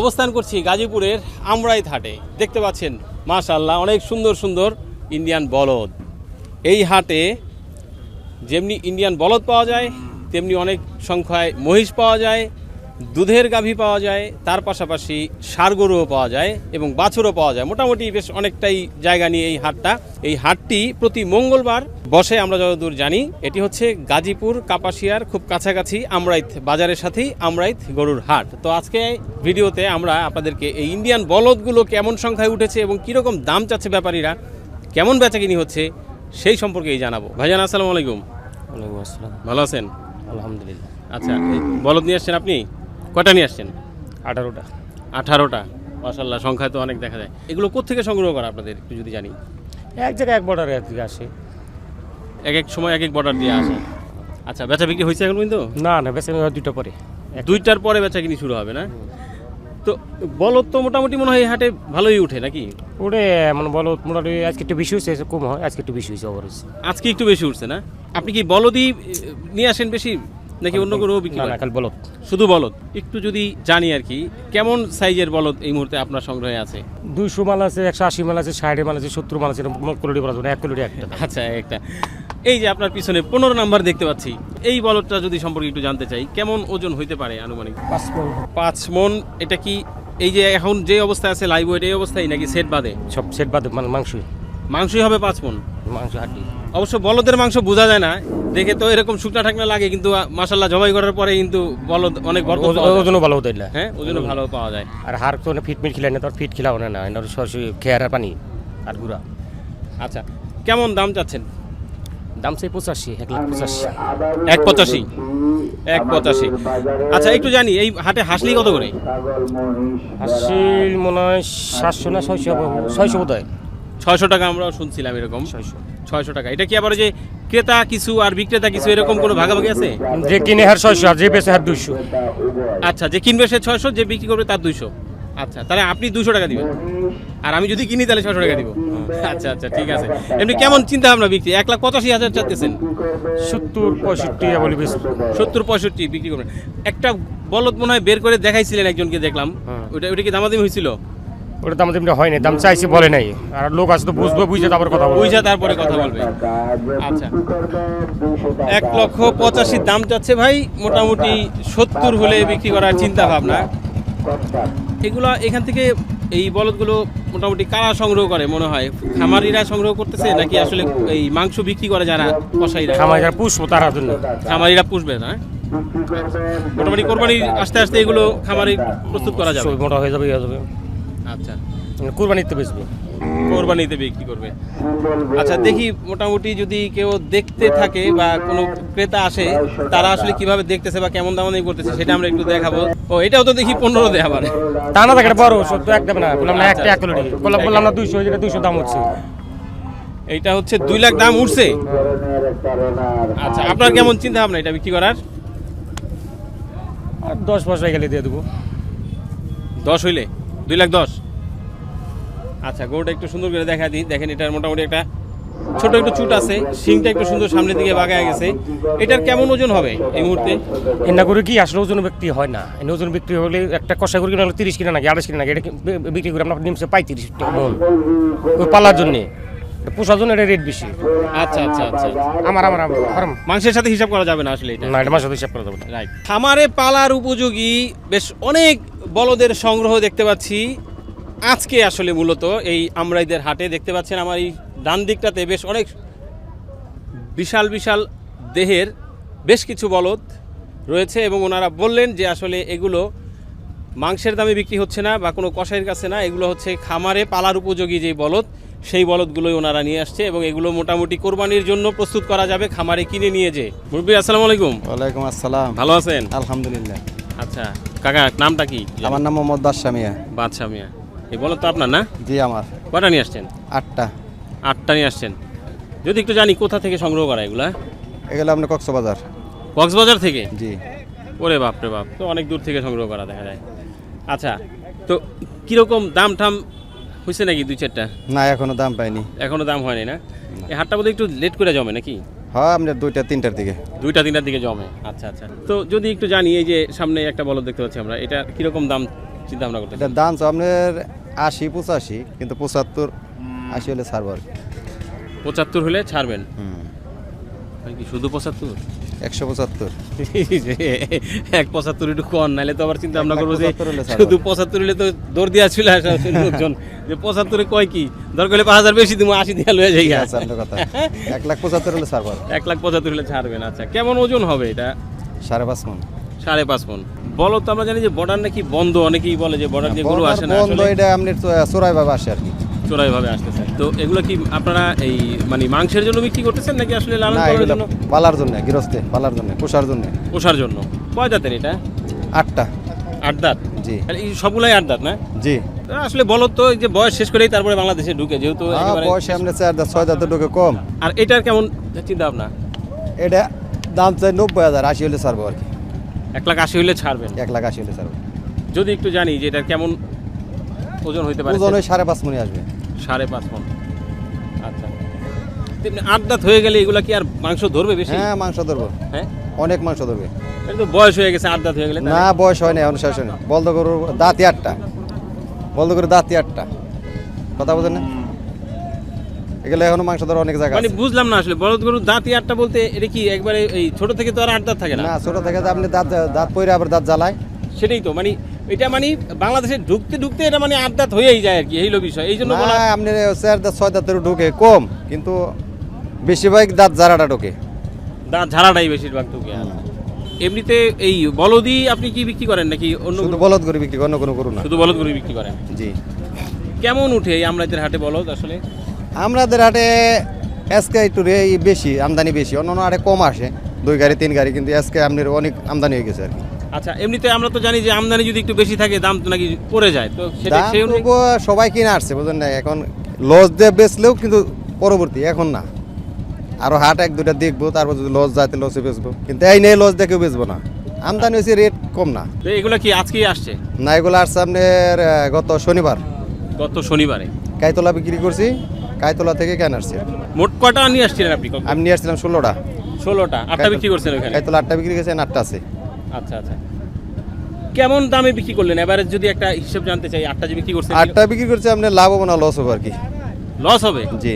অবস্থান করছি গাজীপুরের আমরাই হাটে। দেখতে পাচ্ছেন মাশাল্লাহ অনেক সুন্দর সুন্দর ইন্ডিয়ান বলদ। এই হাটে যেমনি ইন্ডিয়ান বলদ পাওয়া যায়, তেমনি অনেক সংখ্যায় মহিষ পাওয়া যায়। দুধের গাভী পাওয়া যায় তার পাশাপাশি ষাড় গরুও পাওয়া যায় এবং বাছুরও পাওয়া যায়। মোটামুটি বেশ অনেকটাই জায়গা নিয়ে এই হাটটা। এই হাটটি প্রতি মঙ্গলবার বসে আমরা যতদূর জানি এটি হচ্ছে গাজীপুর কাপাসিয়ার খুব কাছাকাছি আমরাইত বাজারের সাথেই আমরাইত গরুর হাট। তো আজকে ভিডিওতে আমরা আপনাদেরকে এই ইন্ডিয়ান বলদগুলো কেমন সংখ্যায় উঠেছে এবং কীরকম দাম চাচ্ছে ব্যাপারীরা কেমন বেচাকিনি হচ্ছে সেই সম্পর্কেই জানাব। ভাইজান আসসালামু আলাইকুম। ওয়ালাইকুম আসসালাম। ভালো আছেন? আলহামদুলিল্লাহ। আচ্ছা বলদ নিয়ে আসছেন আপনি? কয়টা নিয়ে আসছেন? আঠারোটা। আঠারোটা। মাসাল্লাহ সংখ্যায় তো অনেক দেখা যায়। এগুলো কোত্থেকে সংগ্রহ করা আপনাদের একটু যদি জানি? এক জায়গায় এক বর্ডারে থেকে আসে। এক এক সময় এক এক বর্ডার দিয়ে আসে। আচ্ছা বেচা বিক্রি হয়েছে এখন কিন্তু না না বেশি দুইটা পরে। দুইটার পরে বেচা কিনি শুরু হবে না? তো বলদ তো মোটামুটি মনে হয় এই হাটে ভালোই উঠে নাকি? ওরে মানে বলো মোটামুটি আজকে একটু বেশি হয়েছে কম হয় আজকে একটু বেশি হয়েছে ওভার হয়েছে আজকে একটু বেশি উঠছে না? আপনি কি বলদই নিয়ে আসেন বেশি? নাকি অন্য কোনো বিক্রি না করেন? না কাল বলো শুধু বলদ? একটু যদি জানি আর কি কেমন সাইজের বলদ এই মুহূর্তে আপনার সংগ্রহে আছে? দুইশো মাল আছে একশো আশি মাল আছে ষাট মাল আছে সত্তর মাল আছে কোয়ালিটি বলা যাবে এক কোয়ালিটি একটা। আচ্ছা একটা। এই যে আপনার পিছনে পনেরো নাম্বার দেখতে পাচ্ছি এই বলদটা যদি সম্পর্কে একটু জানতে চাই কেমন ওজন হইতে পারে আনুমানিক? পাঁচ মণ। পাঁচ মন এটা কি এই যে এখন যে অবস্থায় আছে লাইভ ওয়েট এই অবস্থায় নাকি সেট বাদে? সব সেট বাদে মানে মাংসই। মাংসই হবে পাঁচ মন। মাংস হাড্ডি। অবশ্য বলদের মাংস বোঝা যায় না। দেখে তো এরকম শুকনা ঠাকনা লাগে কিন্তু মাসাল্লাহ জবাই করার পরে কিন্তু বলদ অনেক পাওয়া ওজনও ভালো হতে হ্যাঁ ওজনও ভালো পাওয়া যায়। আর হার তো ফিট মিট খিলাই না তোর ফিট খিলাও না না সরাসরি খেয়ারা পানি আর গুড়া। আচ্ছা কেমন দাম চাচ্ছেন? দাম সেই পঁচাশি এক লাখ পঁচাশি। এক পঁচাশি? এক পঁচাশি। আচ্ছা একটু জানি এই হাটে হাসলি কত করে? হাসিল মনে হয় সাতশো না ছয়শো ছয়শো বোধ হয় ছয়শো টাকা আমরা শুনছিলাম এরকম। ছয়শো। ছয়শো টাকা। এটা কি আবার যে ক্রেতা কিছু আর বিক্রেতা কিছু এরকম কোনো ভাগাভাগি আছে? যে কিনে হার ছয়শো আর যে বেচে হার দুইশো। আচ্ছা যে কিনবে সে ছয়শো যে বিক্রি করবে তার দুইশো। আচ্ছা তাহলে আপনি দুশো টাকা দিবেন। আর আমি যদি কিনি তাহলে ছশো টাকা দিব। আচ্ছা আচ্ছা ঠিক আছে। এমনি কেমন চিন্তা ভাবনা বিক্রি? এক লাখ পঁচাশি হাজার চাচ্তেছেন সত্তর পঁয়ষট্টি বলি সত্তর পঁয়ষট্টি বিক্রি করবেন। একটা বলদ মনে হয় বের করে দেখাইছিলেন একজনকে দেখলাম। হ্যাঁ। ওটা ওটা কি দামাদামি হয়েছিল? ওটা দাম তেমনি হয় না দাম চাইছে বলে নাই। আর লোক আছে তো বুঝব বুঝে তারপর কথা বলব। বুঝা তারপরে কথা বলবে। আচ্ছা। এক লক্ষ পঁচাশি দাম চাচ্ছে ভাই মোটামুটি সত্তর হলে বিক্রি করার চিন্তা ভাবনা এগুলো এখান থেকে এই বলদগুলো মোটামুটি কারা সংগ্রহ করে মনে হয়? খামারিরা সংগ্রহ করতেছে নাকি আসলে এই মাংস বিক্রি করে যারা কসাইরা? খামাই যারা পুষবো তারা জন্য। খামারিরা পুষবে না মোটামুটি কোরবানি আস্তে আস্তে এগুলো খামারি প্রস্তুত করা যাবে। মোটা হয়ে যাবে ইয়ে হয়ে যাবে। আচ্ছা। কুরবানিতে বেচবে। কোরবানিতে বিক্রি করবে। আচ্ছা দেখি মোটামুটি যদি কেউ দেখতে থাকে বা কোনো ক্রেতা আসে তারা আসলে কীভাবে দেখতেছে বা কেমন দাম করতেছে সেটা আমরা একটু দেখাবো। ও এটাও তো দেখি পনেরো দেয় আবার। তা না থাকে বড় সত্য একদম না। বললাম না একটা এক বললাম বললাম না দুইশো যেটা দুইশো দাম হচ্ছে। এইটা হচ্ছে দুই লাখ দাম উঠছে। আচ্ছা আপনার কেমন চিন্তা ভাবনা এটা বিক্রি করার? আর দশ বছর গেলে দিয়ে দেবো। দশ হইলে? দুই লাখ দশ। আচ্ছা গরুটা একটু সুন্দর করে দেখা দিই। দেখেন এটার মোটামুটি একটা ছোট একটু চুট আছে। শিংটা একটু সুন্দর সামনের দিকে বাগায় গেছে। এটার কেমন ওজন হবে এই মুহূর্তে? এনা করে কি আসলে ওজন ব্যক্তি হয় না? ওজন বিক্রি হলে একটা কষা করে কিনা হলে তিরিশ কিনা নাকি আড়াইশ কিনা নাকি? এটা বিক্রি করে আমরা নিমছে পঁয়ত্রিশ টাকা মন ওই পালার জন্যে। পোষার জন্য এটা রেট বেশি। আচ্ছা আচ্ছা আচ্ছা। আমার আমার আমার মাংসের সাথে হিসাব করা যাবে না আসলে এটা। না এটা মাসে হিসাব করা যাবে না। রাইট। খামারে পালার উপযোগী বেশ অনেক বলদের সংগ্রহ দেখতে পাচ্ছি। আজকে আসলে মূলত এই আমরাইদের হাটে দেখতে পাচ্ছেন আমার এই ডান দিকটাতে বেশ অনেক বিশাল বিশাল দেহের বেশ কিছু বলদ রয়েছে এবং ওনারা বললেন যে আসলে এগুলো মাংসের দামে বিক্রি হচ্ছে না বা কোনো কষাইয়ের কাছে না এগুলো হচ্ছে খামারে পালার উপযোগী যে বলদ সেই বলদগুলোই ওনারা নিয়ে আসছে এবং এগুলো মোটামুটি কোরবানির জন্য প্রস্তুত করা যাবে খামারে কিনে নিয়ে যে মুরব্বী আসসালামু আলাইকুম। ওয়ালাইকুম আসসালাম। ভালো আছেন? আলহামদুলিল্লাহ। আচ্ছা কাকা নামটা কি? আমার নাম মোহাম্মদ বাদশা মিয়া। মিয়া। এই বলো তো আপনার না? জি আমার। কটা নিয়ে আসছেন? আটটা। আটটা নিয়ে আসছেন। যদি একটু জানি কোথা থেকে সংগ্রহ করা এগুলা? এগুলো আপনার কক্সবাজার। কক্সবাজার থেকে? জি। ওরে বাপ রে বাপ তো অনেক দূর থেকে সংগ্রহ করা দেখা যায়। আচ্ছা তো কীরকম দাম টাম হয়েছে নাকি দুই চারটা? না এখনও দাম পাইনি। এখনও দাম হয়নি না? এই হাটটা বোধহয় একটু লেট করে জমে নাকি? হ্যাঁ আপনার দুইটা তিনটার দিকে। দুইটা তিনটার দিকে জমে। আচ্ছা আচ্ছা। তো যদি একটু জানি এই যে সামনে একটা বলদ দেখতে পাচ্ছি আমরা এটা কীরকম দাম চিন্তা ভাবনা করতে এটা দাম তো আপনার আশি পঁচাশি কিন্তু পঁচাত্তর আশি হলে ছাড়বো আর পঁচাত্তর হলে ছাড়বেন? কি শুধু পঁচাত্তর? একশো পঁচাত্তর। এক পঁচাত্তর একটু কম নাহলে তো আবার চিন্তা ভাবনা করব যে। শুধু পঁচাত্তর হলে তো দৌড় দিয়া আসে লোকজন। যে পঁচাত্তরে কয় কি? দরকার হলে পাঁচ হাজার বেশি দিব আশি দিয়া লয়ে যাই। কথা। এক লাখ পঁচাত্তর হলে ছাড়বো আর। এক লাখ পঁচাত্তর হলে ছাড়বেন আচ্ছা। কেমন ওজন হবে এটা? সাড়ে পাঁচ মন। সাড়ে পাঁচ মন। বলো তো আমরা জানি যে বর্ডার নাকি বন্ধ অনেকেই বলে যে বর্ডার যে গরু আসে না বন্ধ এটা আপনি চোরাই ভাবে আসে আর কি। চোরাই ভাবে আসতেছে। তো এগুলো কি আপনারা এই মানে মাংসের জন্য বিক্রি করতেছেন নাকি আসলে লালন এগুলো জন্য? পালার জন্য গৃহস্থে পালার জন্য পোষার জন্য। পোষার জন্য। কয় দাঁতের এটা? আটটা। আট দাঁত? জি। এই সবগুলাই আট দাঁত না? জি। আসলে বলো তো যে বয়স শেষ করেই তারপরে বাংলাদেশে ঢুকে যেহেতু হ্যাঁ, বয়সে আপনি চার দাঁত ছয় দাঁতের ঢুকে কম। আর এটার কেমন চিন্তা ভাবনা এটা দাম চাই নব্বই হাজার আশি হলে ছাড়বো আর কি। এক লাখ আশি হলে ছাড়বেন। এক লাখ আশি হলে ছাড়বো। যদি একটু জানি যে এটার কেমন ওজন হইতে পারে। ওজন সাড়ে পাঁচ মনে আসবে। সাড়ে পাঁচ মন। আচ্ছা। তেমনি আট দাঁত হয়ে গেলে এগুলা কি আর মাংস ধরবে বেশি? হ্যাঁ মাংস ধরবো। হ্যাঁ? অনেক মাংস ধরবে। এটা তো বয়স হয়ে গেছে আট দাঁত হয়ে গেলে না বয়স হয় না অনুশাসন বলদ গরুর দাঁতি আটটা। বলদ গরুর দাঁতি আটটা। কথা বোঝেন না? এগুলো এখনও মাংস ধর অনেক জায়গা মানে বুঝলাম না আসলে বলদ গরুর আটটা বলতে এটা কি একবারে এই ছোট থেকে তো আর আট দাঁত থাকে না? না ছোট থেকে আপনি দাঁত দাঁত আবার দাঁত জ্বালায়। সেটাই তো মানে এটা মানে বাংলাদেশে ঢুকতে ঢুকতে এটা মানে আট দাঁত হয়েই যায় আর কি এই হলো বিষয় এই জন্য বলা আপনি চার দাঁত ছয় দাঁতের ঢুকে কম কিন্তু বেশিরভাগ দাঁত ঝাড়াটা ঢোকে। দাঁত ঝাড়াটাই বেশিরভাগ ঢুকে আর। এমনিতে এই বলদি আপনি কি বিক্রি করেন নাকি অন্য শুধু বলদ গরু বিক্রি করে, অন্য কোনো গরু না। শুধু বলদ গরু বিক্রি করেন? জি। কেমন উঠে এই আমরাদের হাটে বলদ আসলে? আমাদের হাটে আজকে একটু বেশি আমদানি বেশি অন্য হাটে কম আসে দুই গাড়ি তিন গাড়ি কিন্তু আজকে আপনার অনেক আমদানি হয়ে গেছে আর কি। আচ্ছা এমনিতে আমরা তো জানি যে আমদানি যদি একটু বেশি থাকে দাম তো নাকি পড়ে যায়। তো সেটা দাম সেই অনুযায়ী- তবুও সবাই কিনে আসছে বুঝলেন না? এখন লস দিয়ে বেচলেও কিন্তু পরবর্তী এখন না। আরও হাট এক দুটা দেখব তারপর যদি লস যাতে লসে বেচবো। কিন্তু এই নেই লস দেখেও বেচবো না। আমদানি হয়েছে রেট কম না। তো এগুলো কি আজকেই আসছে? না এগুলো আসছে আপনার আহ, গত শনিবার। গত শনিবারে। কাইতলা বিক্রি করছি কাইতলা থেকে কেন আসছে? মোট কটা নিয়ে আসছিলেন আপনি আমি নিয়ে আসছিলাম ষোলোটা। ষোলোটা। আটটা বিক্রি করছেন ওখানে? কাইতলা আটটা বিক্রি গেছে আটটা আছে। আচ্ছা আচ্ছা। কেমন দামে বিক্রি করলেন? এবারে যদি একটা হিসেব জানতে চাই আটটা যে বিক্রি করছেন আটটা বিক্রি করছে আপনার লাভ হব না লস হব আর কি। লস হবে? জি।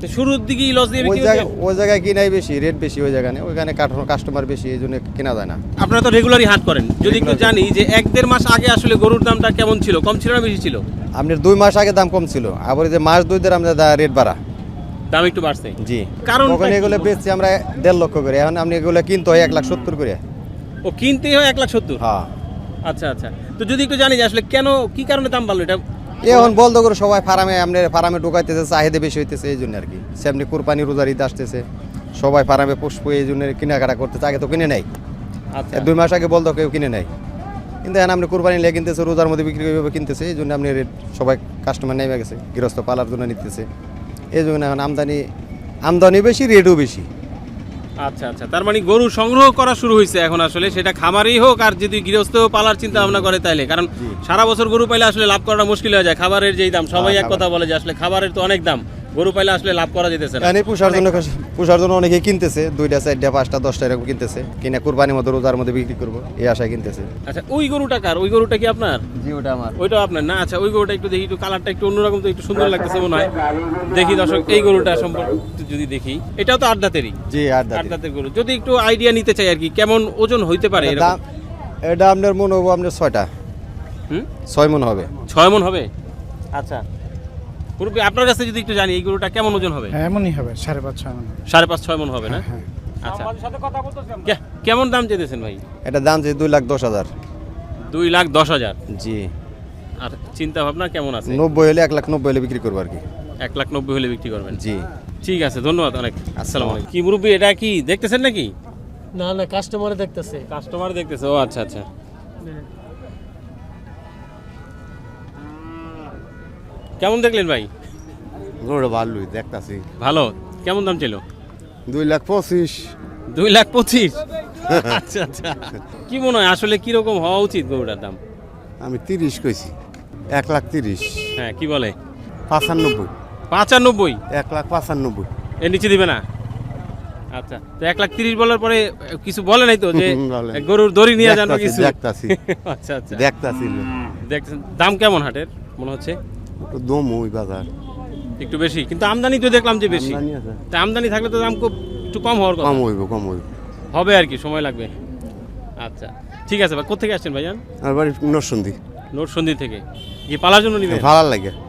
তো শুরুর দিকেই লস দিয়ে ওই জায়গায় ওই জায়গায় কিনাই বেশি রেট বেশি ওই জায়গায় ওইখানে কাস্টমার বেশি এই জন্য কেনা যায় না। আপনারা তো রেগুলারই হাট করেন। যদি একটু জানি যে এক দেড় মাস আগে আসলে গরুর দামটা কেমন ছিল? কম ছিল না বেশি ছিল? আপনার দুই মাস আগে দাম কম ছিল। আবার যে মাস দুই দের আমাদের রেট বাড়া। দাম একটু বাড়ছে। জি। কারণটা তখন কি? এগুলো বেচছি আমরা দেড় লক্ষ করে। এখন আপনি এগুলো কিনতে হয় এক লাখ সত্তর করে। ও কিনতেই হয় এক লাখ সত্তর? হ্যাঁ। আচ্ছা আচ্ছা। তো যদি একটু জানি যে আসলে কেন কি কারণে দাম বাড়লো? এটা এখন বলতো করে সবাই ফার্মে আপনার ফার্মে ঢুকাইতেছে চাহিদা বেশি হইতেছে এই জন্য আর কি। সেমনি কুরবানি রোজার ঈদ আসতেছে সবাই ফার্মে পুষ্প এই জন্য কেনাকাটা করতেছে আগে তো কিনে নেয়। আচ্ছা। দুই মাস আগে বলতো কেউ কিনে নেয়। কিন্তু এখন আপনি কুরবানি লেগে কিনতেছে রোজার মধ্যে বিক্রি করে কিনতেছে এই জন্য আপনি রেট সবাই কাস্টমার নেমে গেছে গৃহস্থ পালার জন্য নিতেছে। এই জন্য এখন আমদানি আমদানি বেশি রেটও বেশি। আচ্ছা আচ্ছা। তার মানে গরু সংগ্রহ করা শুরু হয়েছে এখন আসলে। সেটা খামারেই হোক আর যদি গৃহস্থ পালার চিন্তা ভাবনা করে তাইলে। কারণ সারা বছর গরু পাইলে আসলে লাভ করাটা মুশকিল হয়ে যায়। খাবারের যেই দাম সবাই হ্যাঁ, এক কথা বলে যে আসলে খাবারের তো অনেক দাম। গরু পাইলে আসলে লাভ করা যেতেছে না। এখানে পুষার জন্য পুষার জন্য অনেকে কিনতেছে দুইটা চারটা পাঁচটা দশটা এরকম কিনতেছে। কিনে কুরবানির মধ্যে রোজার মধ্যে বিক্রি করব এই আশায় কিনতেছে। আচ্ছা ওই গরুটা কার? ওই গরুটা কি আপনার? জি ওটা আমার। ওইটা আপনার না? আচ্ছা ওই গরুটা একটু দেখি একটু কালারটা একটু অন্যরকম তো একটু সুন্দর লাগতেছে মনে হয়। দেখি দর্শক এই গরুটা সম্পর্কে যদি দেখি। এটাও তো আট দাঁতেরই। জি আট আট দাঁতের। দাঁতের গরু। যদি একটু আইডিয়া নিতে চাই আর কি কেমন ওজন হইতে পারে এটা আপনার মনে হব আপনার ছয়টা। হুম? ছয় মন হবে। ছয় মন হবে? আচ্ছা। মুরব্বী আপনার কাছে যদি একটু জানি এই গরুটা কেমন ওজন হবে? হ্যাঁ এমনই হবে সাড়ে পাঁচ ছয় মনে হবে। সাড়ে পাঁচ ছয় মন হবে না? হ্যাঁ আচ্ছা। কে- কেমন দাম চেয়েছেন ভাই? এটা দাম যে দুই লাখ দশ হাজার। দুই লাখ দশ হাজার? জি। আর চিন্তা ভাবনা কেমন আছে? নব্বই হলে এক লাখ নব্বই হলে বিক্রি করব আর কি। এক লাখ নব্বই হলে বিক্রি করবেন? জি। ঠিক আছে ধন্যবাদ অনেক আসসালামু আলাইকুম। কি মুরব্বী এটা কি দেখতেছেন নাকি? না না কাস্টমারে দেখতেছে। কাস্টমার দেখতেছে ও আচ্ছা আচ্ছা। কেমন দেখলেন ভাই? গরুটা ভালোই দেখতাছি। ভালো? কেমন দাম ছিল দুই লাখ পঁচিশ। দুই লাখ পঁচিশ? আচ্ছা আচ্ছা। কি মনে হয় আসলে কীরকম হওয়া উচিত গরুটার দাম? আমি তিরিশ কইছি। এক লাখ তিরিশ। হ্যাঁ কি বলে? পাঁচানব্বই। পাঁচানব্বই? এক লাখ পাঁচানব্বই। এর নিচে দিবে না? আচ্ছা তো এক লাখ তিরিশ বলার পরে কিছু বলে নাই তো যে গরুর দড়ি নিয়ে যান কিছু? দেখতাছি। আচ্ছা আচ্ছা। দেখতাছি। দেখতেছেন দাম কেমন হাটের মনে হচ্ছে? একটু দম ওই বাজার। একটু বেশি? কিন্তু আমদানি তো দেখলাম যে বেশি। আমদানি আছে। তা আমদানি থাকলে তো দাম খুব একটু কম হওয়ার কথা। কম হইব কম হইব। হবে আর কি সময় লাগবে। আচ্ছা ঠিক আছে ভাই কোথেকে আসছেন ভাইজান? আর বাড়ি নরসন্দি নোটসন্ধি থেকে। কি পালার জন্য নিবেন? ভালো লাগে।